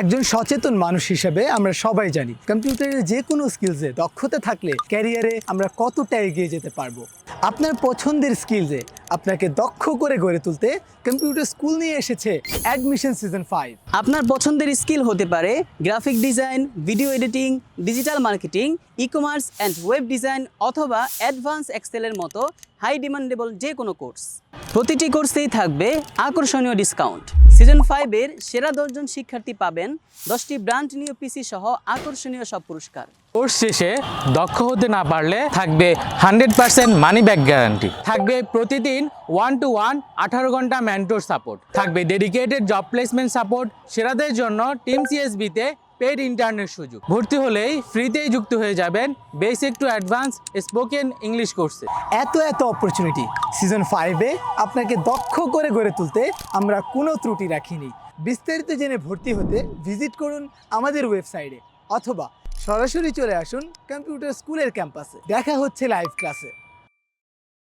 একজন সচেতন মানুষ হিসেবে আমরা সবাই জানি কম্পিউটারের যে কোনো স্কিলসে দক্ষতা থাকলে ক্যারিয়ারে আমরা কতটা এগিয়ে যেতে পারব। আপনার পছন্দের স্কিলসে আপনাকে দক্ষ করে গড়ে তুলতে কম্পিউটার স্কুল নিয়ে এসেছে অ্যাডমিশন সিজন ফাইভ আপনার পছন্দের স্কিল হতে পারে graphic design video editing digital marketing e commerce and web design অথবা অ্যাডভান্স এক্সেলের মতো হাই ডিমান্ডেবল যে কোনো কোর্স প্রতিটি কোর্সেই থাকবে আকর্ষণীয় ডিসকাউন্ট সিজন ফাইভের সেরা দশজন শিক্ষার্থী পাবেন দশটি ব্র্যান্ড নিউ পিসি সহ আকর্ষণীয় সব পুরস্কার। কোর্স শেষে দক্ষ হতে না পারলে থাকবে hundred percent money back guarantee থাকবে প্রতিদিন ওয়ান টু ওয়ান আঠারো ঘণ্টা ম্যান্টোর সাপোর্ট থাকবে ডেডিকেটেড জব প্লেসমেন্ট সাপোর্ট সেরাদের জন্য টিম সিএসবিতে পেড ইন্টারনেট সুযোগ। ভর্তি হলেই ফ্রিতেই যুক্ত হয়ে যাবেন basic to advance spoken English কোর্সে এত এত অপরচুনিটি সিজন ফাইভে আপনাকে দক্ষ করে গড়ে তুলতে আমরা কোনো ত্রুটি রাখিনি। বিস্তারিত জেনে ভর্তি হতে ভিজিট করুন আমাদের ওয়েবসাইটে অথবা সরাসরি চলে আসুন কম্পিউটার স্কুলের ক্যাম্পাসে দেখা হচ্ছে লাইভ ক্লাসে